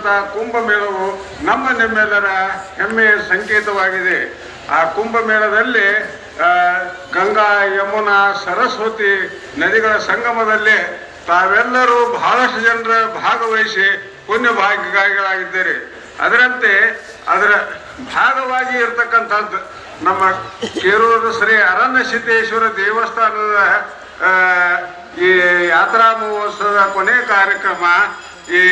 ನಡೆಯುವಂತ ಕುಂಭಮೇಳವು ನಮ್ಮ ನಿಮ್ಮೆಲ್ಲರ ಹೆಮ್ಮೆಯ ಸಂಕೇತವಾಗಿದೆ. ಆ ಕುಂಭಮೇಳದಲ್ಲಿ ಗಂಗಾ, ಯಮುನಾ, ಸರಸ್ವತಿ ನದಿಗಳ ಸಂಗಮದಲ್ಲಿ ತಾವೆಲ್ಲರೂ ಬಹಳಷ್ಟು ಜನರ ಭಾಗವಹಿಸಿ ಪುಣ್ಯ ಭಾಗ್ಯಗಳಾಗಿದ್ದೀರಿ ಅದರಂತೆ ಅದರ ಭಾಗವಾಗಿ ಇರತಕ್ಕಂಥದ್ದು ನಮ್ಮ ಕೇರೂರು ಶ್ರೀ ಅರಣ್ಯ ಸಿದ್ದೇಶ್ವರ ದೇವಸ್ಥಾನದ ಈ ಯಾತ್ರಾ ಮಹೋತ್ಸವದ ಕೊನೆ ಕಾರ್ಯಕ್ರಮ ಈ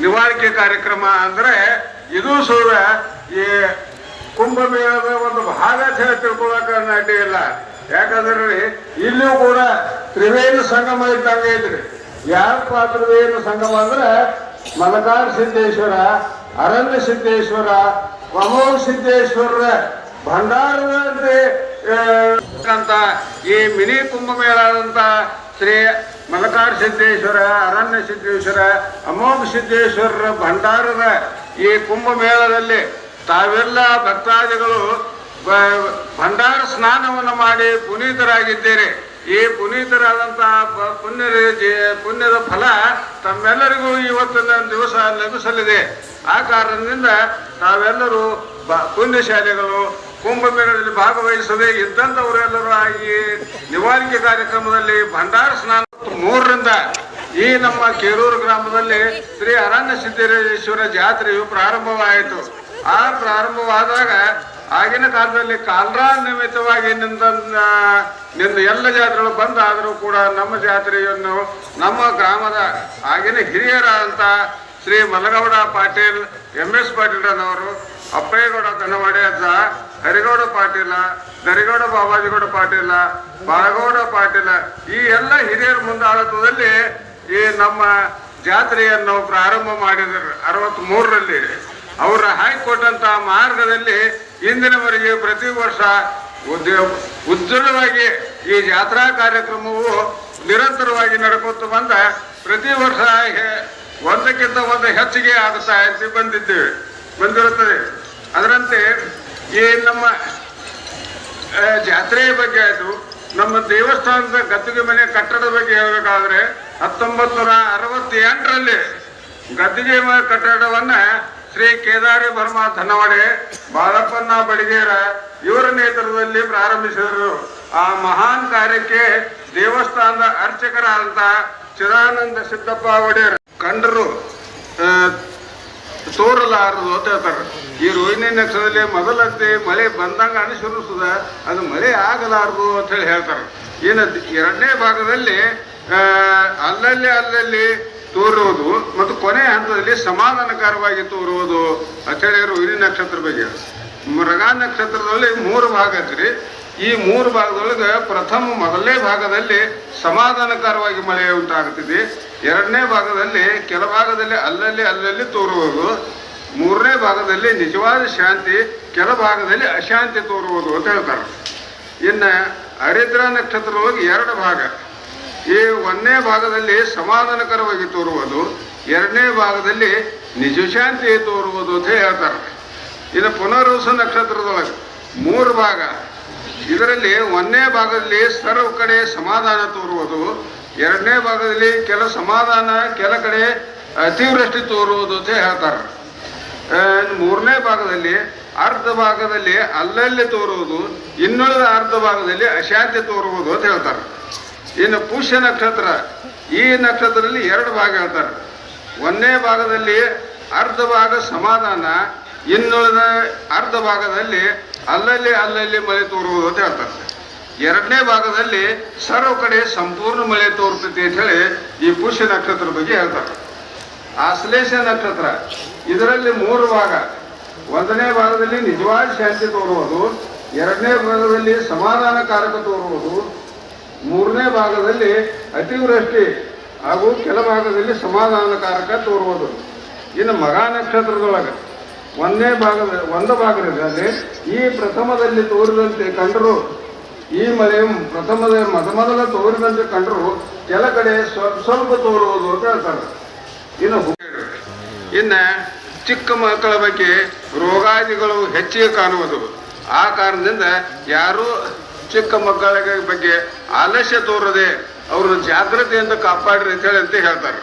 ನಿವಾಳಿಕೆ ಕಾರ್ಯಕ್ರಮ ಅಂದ್ರೆ ಇದು ಸೂರ ಈ ಕುಂಭಮೇಳದ ಒಂದು ಭಾಗ ತಿಳ್ಕೊಳಕ ಅಡ್ಡಿ ಇಲ್ಲ. ಯಾಕಂದ್ರೆ ಇಲ್ಲೂ ಕೂಡ ತ್ರಿವೇಣಿ ಸಂಗಮ ಇದ್ದಂಗೆ ಐತ್ರಿ ಯಾರ ಪಾತ್ರವೇನು ಸಂಗಮ ಅಂದ್ರೆ ಮಲಕಾರ ಸಿದ್ದೇಶ್ವರ, ಅರಣ್ಯ ಸಿದ್ದೇಶ್ವರ ಪ್ರಮೋದ್ ಸಿದ್ದೇಶ್ವರ ಭಂಡಾರದಂತೆ ಈ ಮಿನಿ ಕುಂಭಮೇಳ ಅಂತ ಶ್ರೀ ಮಲಕಾರ್ ಸಿದ್ದೇಶ್ವರ, ಅರಣ್ಯ ಸಿದ್ದೇಶ್ವರ, ಅಮೋಘ ಸಿದ್ದೇಶ್ವರರ ಭಂಡಾರದ ಈ ಕುಂಭಮೇಳದಲ್ಲಿ ತಾವೆಲ್ಲ ಭಕ್ತಾದಿಗಳು ಭಂಡಾರ ಸ್ನಾನವನ್ನು ಮಾಡಿ ಪುನೀತರಾಗಿದ್ದೀರಿ. ಈ ಪುನೀತರಾದಂತಹ ಪುಣ್ಯದ ಪುಣ್ಯದ ಫಲ ತಮ್ಮೆಲ್ಲರಿಗೂ ಇವತ್ತಿನ ದಿವಸ ಲಭಿಸಲಿದೆ. ಆ ಕಾರಣದಿಂದ ತಾವೆಲ್ಲರೂ ಬ- ಪುಣ್ಯಶಾಲಿಗಳು ಕುಂಭಮೇಳದಲ್ಲಿ ಭಾಗವಹಿಸದೆ ಇದ್ದಂಥವರೆಲ್ಲರೂ ಈ ನಿವಾರಿಕೆ ಕಾರ್ಯಕ್ರಮದಲ್ಲಿ ಭಂಡಾರ ಸ್ನಾನ ಮೂರರಿಂದ ಈ ನಮ್ಮ ಕೇರೂರು ಗ್ರಾಮದಲ್ಲಿ ಶ್ರೀ ಅರಣ್ಯ ಸಿದ್ದೇಶ್ವರ ಜಾತ್ರೆಯು ಪ್ರಾರಂಭವಾಯಿತು. ಆ ಪ್ರಾರಂಭವಾದಾಗ ಆಗಿನ ಕಾಲದಲ್ಲಿ ಕಾಲ್ರಾ ನಿಮಿತ್ತವಾಗಿ ನಿಂದ ನಿಂದ ಎಲ್ಲ ಜಾತ್ರೆಗಳು ಬಂದಾದರೂ ಕೂಡ ನಮ್ಮ ಜಾತ್ರೆಯನ್ನು ನಮ್ಮ ಗ್ರಾಮದ ಆಗಿನ ಹಿರಿಯರಾದಂಥ ಶ್ರೀ ಮಲಗೌಡ ಪಾಟೀಲ್, ಎಂ ಎಸ್ ಪಾಟೀಲ್ರನ್ನವರು ಅಪ್ಪೇಗೌಡ ಕನ್ನವಾಡೆ ಅಜ್ಜ ಹರಿಗೌಡ ಪಾಟೀಲ ದರಿಗೌಡ ಬಾಬಾಜಿಗೌಡ ಪಾಟೀಲ, ಬಾಳಗೌಡ ಪಾಟೀಲ, ಈ ಎಲ್ಲ ಹಿರಿಯರ ಮುಂದಾಳತ್ವದಲ್ಲಿ ಈ ನಮ್ಮ ಜಾತ್ರೆಯನ್ನು ಪ್ರಾರಂಭ ಮಾಡಿದ್ರು ಅರವತ್ತ್ ಮೂರರಲ್ಲಿ ಅವರ ಹಾಕಿಕೊಟ್ಟಂತ ಮಾರ್ಗದಲ್ಲಿ ಇಂದಿನವರೆಗೆ ಪ್ರತಿ ವರ್ಷ ಉಜ್ವಲವಾಗಿ ಈ ಜಾತ್ರಾ ಕಾರ್ಯಕ್ರಮವು ನಿರಂತರವಾಗಿ ನಡ್ಕೊತ ಬಂದ ಪ್ರತಿ ವರ್ಷ ಒಂದಕ್ಕಿಂತ ಒಂದು ಹೆಚ್ಚಿಗೆ ಆಗುತ್ತಾ ಬಂದಿದ್ದೇವೆ ಬಂದಿರುತ್ತದೆ. ಅದರಂತೆ ಈ ನಮ್ಮ ಜಾತ್ರೆಯ ಬಗ್ಗೆ ಆಯಿತು ನಮ್ಮ ದೇವಸ್ಥಾನದ ಗದ್ದಿಗೆ ಮನೆ ಕಟ್ಟಡದ ಬಗ್ಗೆ ಹೇಳಬೇಕಾದ್ರೆ ಹತ್ತೊಂಬತ್ತು ನೂರ ಅರವತ್ತೆಂಟರಲ್ಲಿ ಗದ್ದಿಗೆ ಮನೆ ಕಟ್ಟಡವನ್ನು ಶ್ರೀ ಕೇದಾರಿ ಬರ್ಮ ಧನವಾಡೆ ಬಾಳಪ್ಪನ ಬಡಿಗೇರ ಇವರ ನೇತೃತ್ವದಲ್ಲಿ ಪ್ರಾರಂಭಿಸಿದರು. ಆ ಮಹಾನ್ ಕಾರ್ಯಕ್ಕೆ ದೇವಸ್ಥಾನದ ಅರ್ಚಕರಾದಂಥ ಚಿದಾನಂದ ಸಿದ್ದಪ್ಪ ಒಡೆಯರ್, ಕಂಡರು ತೋರಲಾರದು ಅಂತ ಹೇಳ್ತಾರೆ. ಈ ರೋಹಿಣಿ ನಕ್ಷತ್ರದಲ್ಲಿ ಮೊದಲಂತೆ ಮಳೆ ಬಂದಂಗ ಅನುಸರಿಸದ, ಅದು ಮಳೆ ಆಗಲಾರದು ಅಂತ ಹೇಳಿ ಹೇಳ್ತಾರೆ. ಏನು ಎರಡನೇ ಭಾಗದಲ್ಲಿ ಅಲ್ಲಲ್ಲಿ ಅಲ್ಲಲ್ಲಿ ತೋರುವುದು ಮತ್ತು ಕೊನೆ ಹಂತದಲ್ಲಿ ಸಮಾಧಾನಕರವಾಗಿ ತೋರುವುದು ಅಂತ ಹೇಳಿ ರೋಹಿಣಿ ನಕ್ಷತ್ರ ಬಗ್ಗೆ. ಮೃಗ ನಕ್ಷತ್ರದಲ್ಲಿ ಮೂರು ಭಾಗ ಐತ್ರಿ. ಈ ಮೂರು ಭಾಗದೊಳಗೆ ಪ್ರಥಮ ಮೊದಲನೇ ಭಾಗದಲ್ಲಿ ಸಮಾಧಾನಕರವಾಗಿ ಮಳೆ ಉಂಟಾಗುತ್ತಿದೆ. ಎರಡನೇ ಭಾಗದಲ್ಲಿ ಕೆಲ ಭಾಗದಲ್ಲಿ ಅಲ್ಲಲ್ಲಿ ಅಲ್ಲಲ್ಲಿ ತೋರುವುದು. ಮೂರನೇ ಭಾಗದಲ್ಲಿ ನಿಜವಾದ ಶಾಂತಿ, ಕೆಲ ಭಾಗದಲ್ಲಿ ಅಶಾಂತಿ ತೋರುವುದು ಅಂತ ಹೇಳ್ತಾರೆ. ಇನ್ನು ಹರಿದ್ರ ನಕ್ಷತ್ರದೊಳಗೆ ಎರಡು ಭಾಗ. ಈ ಒಂದನೇ ಭಾಗದಲ್ಲಿ ಸಮಾಧಾನಕರವಾಗಿ ತೋರುವುದು, ಎರಡನೇ ಭಾಗದಲ್ಲಿ ನಿಜ ಶಾಂತಿ ತೋರುವುದು ಅಂತ ಹೇಳ್ತಾರೆ. ಇದು ಪುನರ್ವಸ ನಕ್ಷತ್ರದೊಳಗೆ ಮೂರು ಭಾಗ. ಇದರಲ್ಲಿ ಒಂದನೇ ಭಾಗದಲ್ಲಿ ಸರ್ವ ಕಡೆ ಸಮಾಧಾನ ತೋರುವುದು, ಎರಡನೇ ಭಾಗದಲ್ಲಿ ಕೆಲ ಸಮಾಧಾನ, ಕೆಲ ಕಡೆ ಅತಿವೃಷ್ಟಿ ತೋರುವುದು ಅಂತ ಹೇಳ್ತಾರೆ. ಮೂರನೇ ಭಾಗದಲ್ಲಿ ಅರ್ಧ ಭಾಗದಲ್ಲಿ ಅಲ್ಲಲ್ಲಿ ತೋರುವುದು, ಇನ್ನುಳಿದ ಅರ್ಧ ಭಾಗದಲ್ಲಿ ಅಶಾಂತಿ ತೋರುವುದು ಅಂತ ಹೇಳ್ತಾರೆ. ಇನ್ನು ಪುಷ್ಯ ನಕ್ಷತ್ರ, ಈ ನಕ್ಷತ್ರದಲ್ಲಿ ಎರಡು ಭಾಗ ಹೇಳ್ತಾರೆ. ಒಂದನೇ ಭಾಗದಲ್ಲಿ ಅರ್ಧ ಭಾಗ ಸಮಾಧಾನ, ಇನ್ನುಳಿದ ಅರ್ಧ ಭಾಗದಲ್ಲಿ ಅಲ್ಲಲ್ಲಿ ಅಲ್ಲಲ್ಲಿ ಮಳೆ ತೋರುವುದು ಅಂತ ಹೇಳ್ತಾರೆ. ಎರಡನೇ ಭಾಗದಲ್ಲಿ ಸರ್ವ ಕಡೆ ಸಂಪೂರ್ಣ ಮಳೆ ತೋರ್ತೈತಿ ಅಂತ ಹೇಳಿ ಈ ಪುಷ್ಯ ನಕ್ಷತ್ರ ಬಗ್ಗೆ ಹೇಳ್ತಾರೆ. ಆಶ್ಲೇಷ ನಕ್ಷತ್ರ. ಇದರಲ್ಲಿ ಮೂರು ಭಾಗ. ಒಂದನೇ ಭಾಗದಲ್ಲಿ ನಿಜವಾದ ಶಾಂತಿ ತೋರುವುದು. ಎರಡನೇ ಭಾಗದಲ್ಲಿ ಸಮಾಧಾನಕಾರಕ ತೋರುವುದು. ಮೂರನೇ ಭಾಗದಲ್ಲಿ ಅತಿವೃಷ್ಟಿ ಹಾಗೂ ಕೆಲ ಭಾಗದಲ್ಲಿ ಸಮಾಧಾನಕಾರಕ ತೋರುವುದು. ಇನ್ನು ಮಗ ನಕ್ಷತ್ರದೊಳಗೆ ಒಂದನೇ ಭಾಗದ, ಒಂದು ಭಾಗದಲ್ಲಿ ಈ ಪ್ರಥಮದಲ್ಲಿ ತೋರಿದಂತೆ ಕಂಡರು, ಈ ಮಳೆ ಪ್ರಥಮದ, ಮೊದಮೊದಲ ತೋರಿದಂತೆ ಕಂಡರು ಕೆಲ ಕಡೆ ಸ್ವಲ್ಪ ಸ್ವಲ್ಪ ತೋರುವುದು ಅಂತ ಹೇಳ್ತಾರೆ. ಇನ್ನು ಇನ್ನು ಚಿಕ್ಕ ಮಕ್ಕಳ ಬಗ್ಗೆ ರೋಗಾದಿಗಳು ಹೆಚ್ಚಿಗೆ ಕಾಣುವುದು. ಆ ಕಾರಣದಿಂದ ಯಾರು ಚಿಕ್ಕ ಮಕ್ಕಳ ಬಗ್ಗೆ ಆಲಸ್ಯ ತೋರದೆ ಅವ್ರನ್ನ ಜಾಗ್ರತೆಯಿಂದ ಕಾಪಾಡ್ರಿ ಅಂತ ಹೇಳಿ ಅಂತ ಹೇಳ್ತಾರೆ.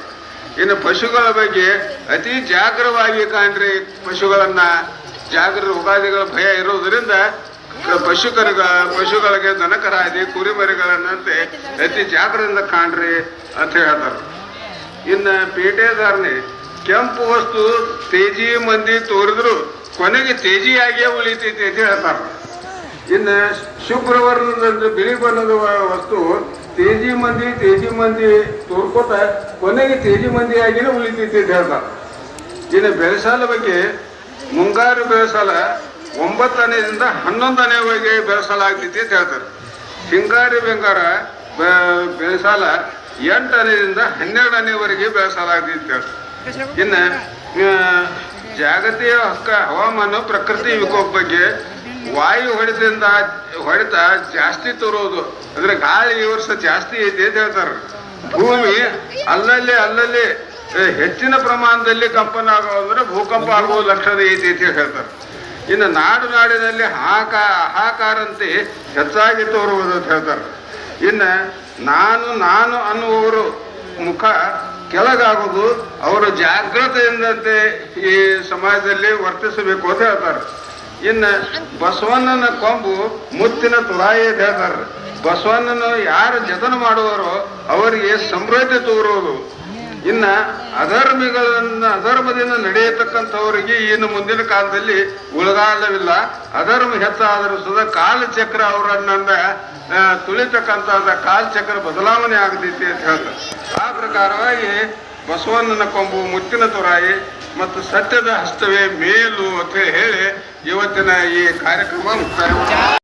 ಇನ್ನು ಪಶುಗಳ ಬಗ್ಗೆ ಅತಿ ಜಾಗ್ರವಾಗಿ ಕಾಣ್ರಿ ಪಶುಗಳನ್ನ. ಜಾಗ್ರ ರೋಗಾದಿಗಳ ಭಯ ಇರುವುದರಿಂದ ಪಶು ಪಶುಕರಿಗ ಪಶುಗಳಿಗೆ ದನಕರಾದಿ ಕುರಿಮರಿಗಳನ್ನಂತೆ ಅತಿ ಜಾಗ್ರದಿಂದ ಕಾಣ್ರಿ ಅಂತ ಹೇಳ್ತಾರೆ. ಇನ್ನ ಪೇಟೆದಾರನೇ ಕೆಂಪು ವಸ್ತು ತೇಜಿ ಮಂದಿ ತೋರಿದ್ರು ಕೊನೆಗೆ ತೇಜಿಯಾಗಿಯೇ ಉಳಿತೈತಿ ಅಂತ ಹೇಳ್ತಾರೆ. ಇನ್ನು ಶುಭ್ರವರ್ಣದ ಬಿಳಿ ಬಣ್ಣದ ವಸ್ತು ತೇಜಿ ಮಂದಿ ತೇಜಿ ಮಂದಿ ತೋರ್ಕೋತ ಕೊನೆಗೆ ತೇಜಿ ಮಂದಿಯಾಗಿನೇ ಉಳಿತೈತಿ ಅಂತ ಹೇಳ್ತಾರೆ. ಇನ್ನು ಬೆಳೆಸಾಲ ಬಗ್ಗೆ ಮುಂಗಾರು ಬೆಳೆಸಾಲ ಒಂಬತ್ತನೆಯಿಂದ ಹನ್ನೊಂದನೆವರೆಗೆ ಬೆಳೆಸಲಾಗ್ತೈತಿ ಅಂತ ಹೇಳ್ತಾರೆ. ಹಿಂಗಾರಿ ಬೆಂಗಾರ ಬೆಳೆಸಾಲ ಎಂಟನೆಯಿಂದ ಹನ್ನೆರಡನೇವರೆಗೆ ಬೆಳೆಸಲಾಗ್ತೈತಿ ಅಂತ ಹೇಳ್ತಾರೆ ಇನ್ನು ಜಾಗತೀಯ ಹಕ್ಕ, ಹವಾಮಾನ, ಪ್ರಕೃತಿ ವಿಕೋಪ ಬಗ್ಗೆ ವಾಯು ಹೊಡೆತದಿಂದ ಹೊಡೆತ ಜಾಸ್ತಿ ತೋರೋದು. ಅಂದ್ರೆ ಗಾಳಿ ಈ ವರ್ಷ ಜಾಸ್ತಿ ಐತಿ ಅಂತ ಹೇಳ್ತಾರೆ. ಭೂಮಿ ಅಲ್ಲಲ್ಲಿ ಅಲ್ಲಲ್ಲಿ ಹೆಚ್ಚಿನ ಪ್ರಮಾಣದಲ್ಲಿ ಕಂಪನ ಆಗೋದ್ರೆ ಭೂಕಂಪ ಆಗುವ ಲಕ್ಷಣ ಐತಿ ಅಂತ ಹೇಳ್ತಾರೆ. ಇನ್ನು ನಾಡು ನಾಡಿನಲ್ಲಿ ಹಾಕಾ, ಹಾಕಾರಂತೆ ಹೆಚ್ಚಾಗಿ ತೋರುವುದು ಅಂತ ಹೇಳ್ತಾರೆ. ಇನ್ನು ನಾನು ನಾನು ಅನ್ನುವವರು ಮುಖ ಕೆಳಗಾಗೋದು ಅವರು ಜಾಗ್ರತೆಯಿಂದಂತೆ ಈ ಸಮಾಜದಲ್ಲಿ ವರ್ತಿಸಬೇಕು ಅಂತ ಹೇಳ್ತಾರೆ. ಇನ್ನು ಬಸವಣ್ಣನ ಕೊಂಬು ಮುತ್ತಿನ ತುಳಾಯಿ ಅಂತ ಹೇಳ್ತಾರೆ. ಬಸವಣ್ಣನ ಯಾರು ಜತನ ಮಾಡುವರೋ ಅವರಿಗೆ ಸಮೃದ್ಧಿ ತೋರುವುದು. ಇನ್ನ ಅಧರ್ಮಿಗಳನ್ನ ಅಧರ್ಮದಿಂದ ನಡೆಯತಕ್ಕಂಥವರಿಗೆ ಇನ್ನು ಮುಂದಿನ ಕಾಲದಲ್ಲಿ ಉಳಗಾಲವಿಲ್ಲ. ಅಧರ್ಮ ಹೆಚ್ಚಾದರೂ ಸುದ ಕಾಲಚಕ್ರ ಅವರನ್ನ ಆ, ತುಳಿತಕ್ಕಂಥ ಕಾಲಚಕ್ರ ಬದಲಾವಣೆ ಆಗತೈತಿ ಅಂತ ಹೇಳ್ತಾರೆ. ಆ ಪ್ರಕಾರವಾಗಿ ಬಸವಣ್ಣನ ಕೊಂಬು ಮುತ್ತಿನ ತುರಾಯಿ ಮತ್ತು ಸತ್ಯದ ಹಸ್ತವೇ ಮೇಲು ಅಂತ ಹೇಳಿ ಇವತ್ತಿನ ಈ ಕಾರ್ಯಕ್ರಮ ಮುಕ್ತಾಯ